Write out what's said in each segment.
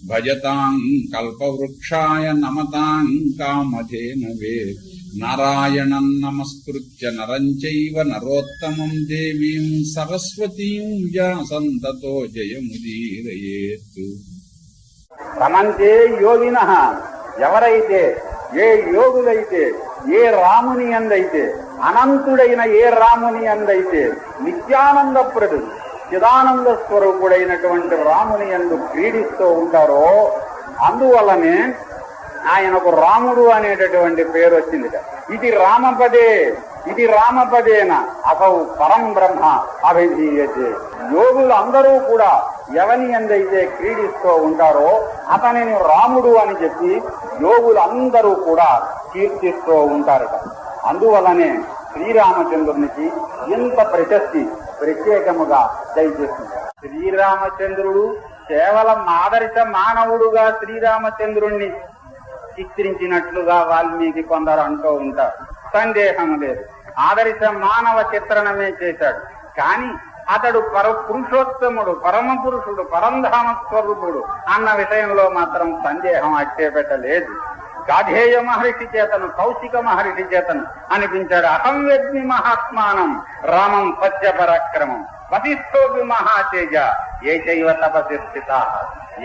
భజతాం కల్పవృక్షాయ నమతాం కామధేనవే నారాయణం నమస్కృత్య నరం చైవ నరోత్తమం దేవీం సరస్వతీం వ్యాసంతతో జయముదీరయేత్తు రమంతే యోగిన ఎవరైతే ఏ యోగులైతే ఏ రాముని అందైతే అనంతుడైన ఏ రాముని అందైతే నిత్యానందప్రదు చిదానంద స్వరూపుడైనటువంటి రాముని ఎందుకు క్రీడిస్తూ ఉంటారో అందువల్లనే ఆయనకు రాముడు అనేటటువంటి పేరు వచ్చిందిట. ఇది రామపదే ఇది రామపదేన అసౌ పరం బ్రహ్మ అభిధీయతే. యోగులు అందరూ కూడా ఎవని ఎందైతే క్రీడిస్తూ ఉంటారో అతనిని రాముడు అని చెప్పి యోగులు అందరూ కూడా కీర్తిస్తూ ఉంటారట. అందువలనే శ్రీరామచంద్రునికి ఇంత ప్రశస్తి ప్రత్యేకముగా దయచేస్తుంది శ్రీరామచంద్రుడు కేవలం ఆదర్శ మానవుడుగా శ్రీరామచంద్రుణ్ణి చిత్రించినట్లుగా వాల్మీకి కొందరు అంటూ ఉంటారు. సందేహం లేదు. ఆదర్శ మానవ చిత్రణమే చేశాడు. కానీ అతడు పర పురుషోత్తముడు పరమ పురుషుడు పరంధామ స్వరూపుడు అన్న విషయంలో మాత్రం సందేహం అట్టే పెట్టలేదు గాధేయ మహర్షి చేతను కౌశిక మహర్షి చేతను అనిపించాడు అహం వ్యక్తి మహాత్మానం రామం సత్య పరాక్రమం వశిష్ఠోపి మహాతేజ ఏ చైవ తపసి స్థితా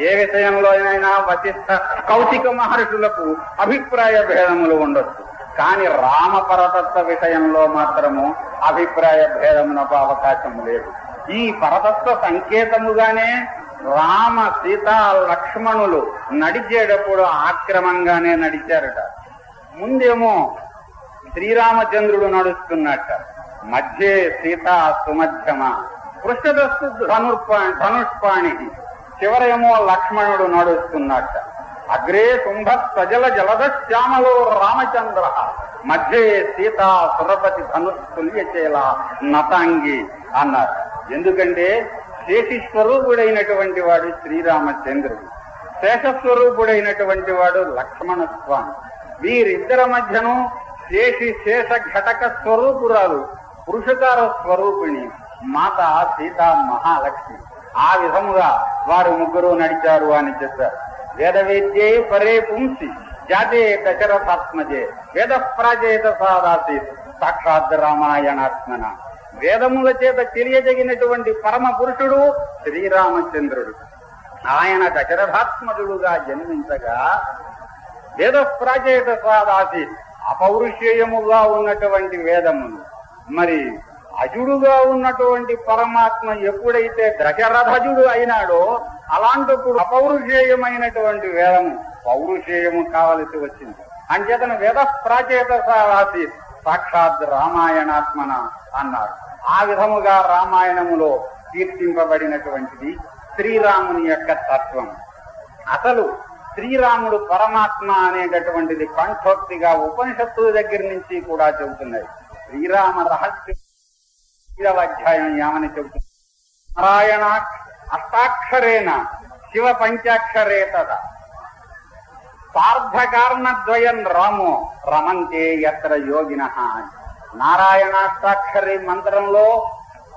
ఏ విషయంలోనైనా వశిష్ఠ కౌశిక మహర్షులకు అభిప్రాయ భేదములు ఉండొచ్చు. కాని రామ పరతత్వ విషయంలో మాత్రము అభిప్రాయ భేదమునకు అవకాశం లేదు. ఈ పరతత్వ సంకేతముగానే రామ సీత లక్ష్మణులు నడిచేటప్పుడు ఆక్రమంగానే నడిచారట. ముందేమో శ్రీరామచంద్రుడు నడుస్తున్నట్ట. మధ్యే సీత సుమధ్యమ. కృష్ణదస్తు ధనుర్పా ధనుష్పాణి చివరేమో లక్ష్మణుడు నడుస్తున్నట్ట. అగ్రే కుంభ సజల జలదశ్యామలో రామచంద్ర. మధ్యే సీత సురపతి ధనుస్తుల్యచేల నతాంగి అన్నారు. ఎందుకంటే శేషి స్వరూపుడైనటువంటి వాడు శ్రీరామచంద్రుడు. శేషస్వరూపుడైనటువంటి వాడు లక్ష్మణ స్వామి వీరిద్దరి మధ్యను శేషి శేష ఘటక స్వరూపురాలు పురుషకార స్వరూపిణి మాత సీత మహాలక్ష్మి. ఆ విధముగా వారు ముగ్గురు నడిచారు అని చెప్పారు. వేద విద్యే పరే పుంసి జాతే దశరథాత్మజే వేద ప్రాజేత సాదాసి సాక్షాత్ రామాయణాత్మన. వేదముల చేత తెలియజగినటువంటి పరమ పురుషుడు శ్రీరామచంద్రుడు. ఆయన దశరథాత్మజుడుగా జన్మించగా వేద ప్రాచేత సాదాసి అపౌరుషేయముగా ఉన్నటువంటి వేదమును. మరి అజుడుగా ఉన్నటువంటి పరమాత్మ ఎప్పుడైతే దశరథజుడు అయినాడో అలాంటప్పుడు అపౌరుషేయమైనటువంటి వేదము పౌరుషేయము కావలసి వచ్చింది. అంచేతను వేద ప్రాచేత సాదాసి సాక్షాత్ రామాయణాత్మన అన్నారు. ఆ విధముగా రామాయణములో కీర్తింపబడినటువంటిది శ్రీరాముని యొక్క తత్వం. అసలు శ్రీరాముడు పరమాత్మ అనేటటువంటిది కంఠోక్తిగా ఉపనిషత్తుల దగ్గర నుంచి కూడా చెబుతున్నాయి శ్రీరామ రహస్యం అధ్యాయం ఏమని చెబుతుంది నారాయణ అష్టాక్షరేణ శివ పంచాక్షరే సార్ధకారణద్వయం రాము రమంతే ఎత్ర యోగిన. నారాయణాష్టాక్షరి మంత్రంలో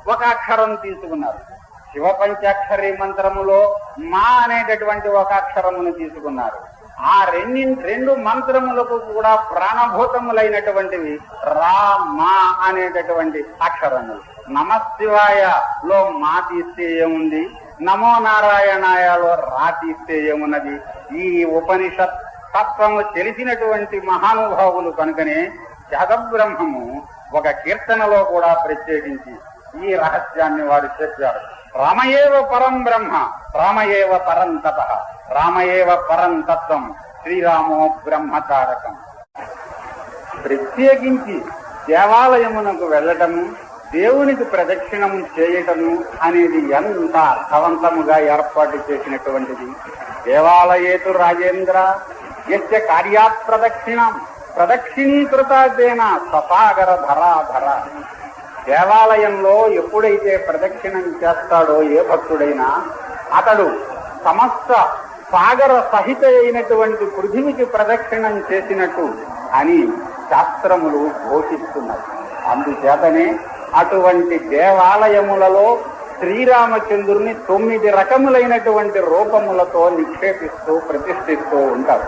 ఒక అక్షరం తీసుకున్నారు. శివ పంచాక్షరి మంత్రములో మా అనేటటువంటి ఒక అక్షరమును తీసుకున్నారు. ఆ రెండు రెండు మంత్రములకు కూడా ప్రాణభూతములైనటువంటివి రా మా అనేటటువంటి అక్షరములు. నమశివాయ లో మా తీస్తే ఏముంది నమో నారాయణాయలో రా తీస్తే ఏమున్నది ఈ ఉపనిషత్ తత్వము తెలిసినటువంటి మహానుభావులు కనుకనే జగద్బ్రహ్మము ఒక కీర్తనలో కూడా ప్రత్యేకించి ఈ రహస్యాన్ని వారు చెప్పారు. రామయేవ పరం బ్రహ్మ రామయేవ పరం తప రామయేవ పరం తత్వం శ్రీరామో బ్రహ్మతారకం. ప్రత్యేకించి దేవాలయమునకు వెళ్ళటము దేవునికి ప్రదక్షిణము చేయటము అనేది ఎంత అర్థవంతముగా ఏర్పాటు చేసినటువంటిది. దేవాలయేతు రాజేంద్ర యస్య కార్యాత్ ప్రదక్షిణం ప్రదక్షిణీకృతాదేన సపాగర ధరాధర దేవాలయంలో ఎప్పుడైతే ప్రదక్షిణం చేస్తాడో ఏ భక్తుడైనా అతడు సమస్త సాగర సహిత అయినటువంటి పృథివికి ప్రదక్షిణం చేసినట్టు అని శాస్త్రములు ఘోషిస్తున్నారు అందుచేతనే అటువంటి దేవాలయములలో శ్రీరామచంద్రుని తొమ్మిది రకములైనటువంటి రూపములతో నిక్షేపిస్తూ ప్రతిష్ఠిస్తూ ఉంటారు.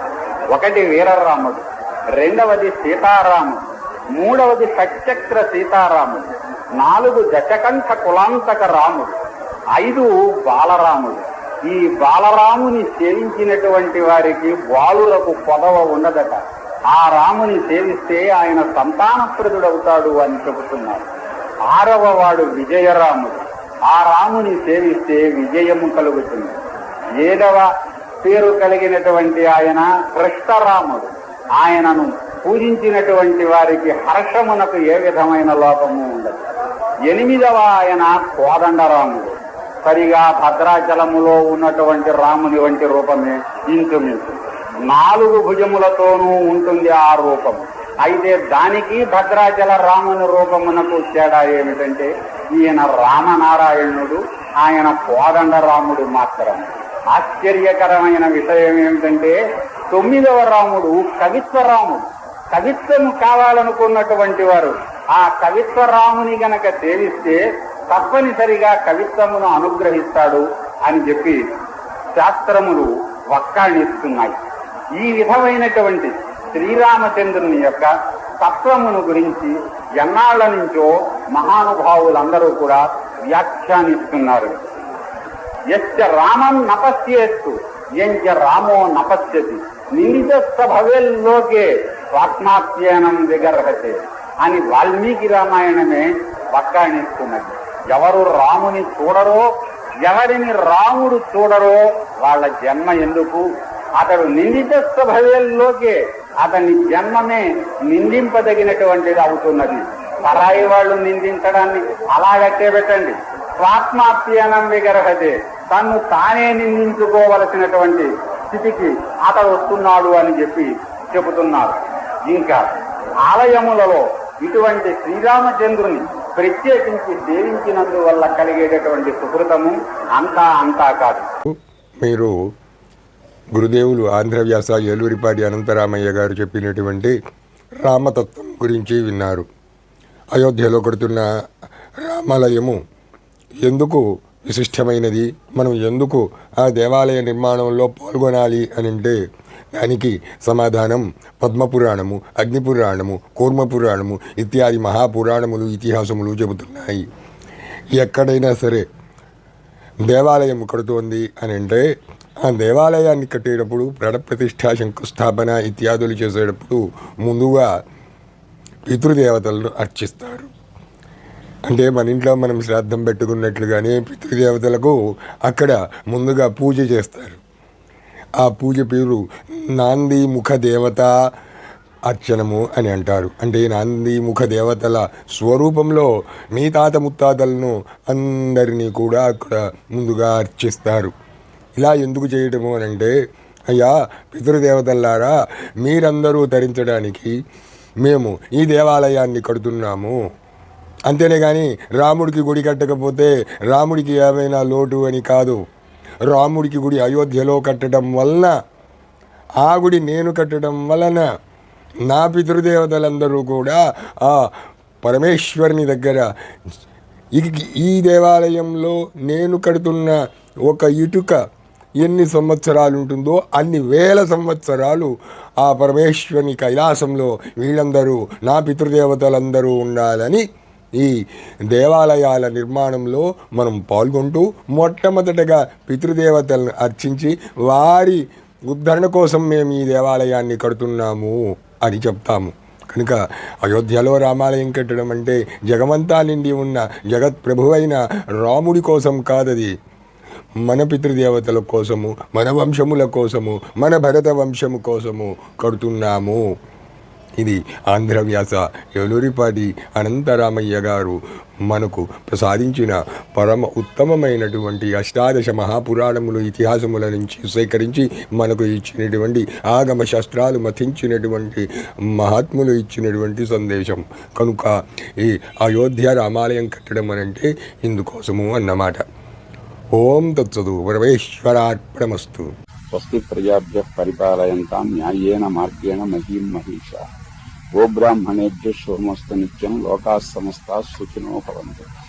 ఒకటి వీరరాముడు రెండవది సీతారాముడు మూడవది సచక్ర సీతారాముడు నాలుగు దశకంఠ కులాంతక రాముడు ఐదు బాలరాముడు. ఈ బాలరాముని సేవించినటువంటి వారికి బాలులకు పొదవ ఉండదట. ఆ రాముని సేవిస్తే ఆయన సంతానప్రదుడవుతాడు అని చెబుతున్నారు. ఆరవ వాడు విజయరాముడు. ఆ రాముని సేవిస్తే విజయము కలుగుతుంది. ఏడవ పేరు కలిగినటువంటి ఆయన కృష్ణరాముడు. ఆయనను పూజించినటువంటి వారికి హర్షమునకు ఏ విధమైన లోపము ఉండదు. ఎనిమిదవ ఆయన కోదండరాముడు. సరిగా భద్రాచలములో ఉన్నటువంటి రాముని వంటి రూపమే ఇంచుమించు. నాలుగు భుజములతోనూ ఉంటుంది ఆ రూపం. అయితే దానికి భద్రాచల రాముని రూపమునకు తేడా ఏమిటంటే ఈయన రామనారాయణుడు ఆయన కోదండ రాముడు ఆశ్చర్యకరమైన విషయం ఏమిటంటే తొమ్మిదవ రాముడు కవిత్వరాముడు రాముడు. కవిత్వము కావాలనుకున్నటువంటి వారు ఆ కవిత్వ రాముని గనక సేవిస్తే తప్పనిసరిగా కవిత్వమును అనుగ్రహిస్తాడు అని చెప్పి శాస్త్రములు వక్కాణిస్తున్నాయి. ఈ విధమైనటువంటి శ్రీరామచంద్రుని యొక్క తత్వమును గురించి ఎన్నాళ్ళ నుంచో మహానుభావులందరూ కూడా వ్యాఖ్యానిస్తున్నారు. ఎస్య రామం నపస్యేస్తు. ఎంచ రామో నపస్యతి. నిందిత భవేల్లోకే స్వాత్మాత్యనం విగర్హతే. అని వాల్మీకి రామాయణమే వక్కాణిస్తున్నది. ఎవరు రాముని చూడరో ఎవరిని రాముడు చూడరో వాళ్ళ జన్మ ఎందుకు? అతడు నిందిత భవేల్లోకే అతని జన్మమే నిందింపదగినటువంటిది అవుతున్నది. పరాయి వాళ్ళు నిందించడాన్ని అలాగట్టే పెట్టండి. స్వాత్మాప్యనం విగరహతే. తన్ను తానే నిందించుకోవలసినటువంటి స్థితికి అతడు వస్తున్నాడు అని చెప్పి చెబుతున్నారు. ఇంకా ఆలయములలో ఇటువంటి శ్రీరామచంద్రుని ప్రత్యేకించి సేవించినందువల్ల కలిగేటటువంటి సుకృతము అంతా అంతా కాదు. మీరు గురుదేవులు ఆంధ్రవ్యాస ఏలూరిపాటి అనంతరామయ్య గారు చెప్పినటువంటి రామతత్వం గురించి విన్నారు. అయోధ్యలో కడుతున్న రామాలయము ఎందుకు విశిష్టమైనది. మనం ఎందుకు ఆ దేవాలయ నిర్మాణంలో పాల్గొనాలి అని అంటే దానికి సమాధానం పద్మపురాణము అగ్నిపురాణము కూర్మపురాణము ఇత్యాది మహాపురాణములు ఇతిహాసములు చెబుతున్నాయి. ఎక్కడైనా సరే దేవాలయం కడుతోంది అని అంటే ఆ దేవాలయాన్ని కట్టేటప్పుడు ప్రణప్రతిష్ఠ శంకుస్థాపన ఇత్యాదులు చేసేటప్పుడు ముందుగా పితృదేవతలను అర్చిస్తారు. అంటే మన ఇంట్లో మనం శ్రాద్ధం పెట్టుకున్నట్లుగానే పితృదేవతలకు అక్కడ ముందుగా పూజ చేస్తారు. ఆ పూజ పేరు నాంది ముఖ దేవత అర్చనము అని అంటారు. అంటే నాంది ముఖ దేవతల స్వరూపంలో మీ తాత ముత్తాతలను అందరినీ కూడా అక్కడ ముందుగా అర్చిస్తారు. ఇలా ఎందుకు చేయటము అని అంటే అయ్యా పితృదేవతల్లారా మీరందరూ ధరించడానికి మేము ఈ దేవాలయాన్ని కడుతున్నాము. అంతేనే కానీ రాముడికి గుడి కట్టకపోతే రాముడికి ఏమైనా లోటు అని కాదు. రాముడికి గుడి అయోధ్యలో కట్టడం వలన ఆ గుడి నేను కట్టడం వలన నా పితృదేవతలందరూ కూడా ఆ పరమేశ్వరుని దగ్గర ఈ- ఈ దేవాలయంలో నేను కడుతున్న ఒక ఇటుక ఎన్ని సంవత్సరాలు ఉంటుందో అన్ని వేల సంవత్సరాలు ఆ పరమేశ్వరుని కైలాసంలో వీళ్ళందరూ నా పితృదేవతలందరూ ఉండాలని ఈ దేవాలయాల నిర్మాణంలో మనం పాల్గొంటూ మొట్టమొదటగా పితృదేవతలను అర్చించి వారి ఉద్ధరణ కోసం మేము ఈ దేవాలయాన్ని కడుతున్నాము అని చెప్తాము. కనుక అయోధ్యలో రామాలయం కట్టడం అంటే జగమంతా నిండి ఉన్న జగత్ ప్రభువైన రాముడి కోసం కాదది. మన పితృదేవతల కోసము మన వంశముల కోసము మన భరత వంశము కోసము కడుతున్నాము. ఇది ఆంధ్రవ్యాస ఏలూరిపాటి అనంతరామయ్య గారు మనకు ప్రసాదించిన పరమ ఉత్తమమైనటువంటి అష్టాదశ మహాపురాణములు ఇతిహాసముల నుంచి సేకరించి మనకు ఇచ్చినటువంటి ఆగమ శాస్త్రాలు మతించినటువంటి మహాత్ములు ఇచ్చినటువంటి సందేశం. కనుక ఈ అయోధ్య రామాలయం కట్టడం అనంటే ఇందుకోసము అన్నమాట. ఓం తత్సదు పరమేశ్వరార్పణమస్తు స్వస్తి ప్రజాభ్య పరిపాలయంతాం న్యాయేన మార్గేణ మహీం మహిష. గోబ్రాహ్మణేభ్య సోమస్త నిత్యం లోకా సమస్త సుఖినో భవంతు.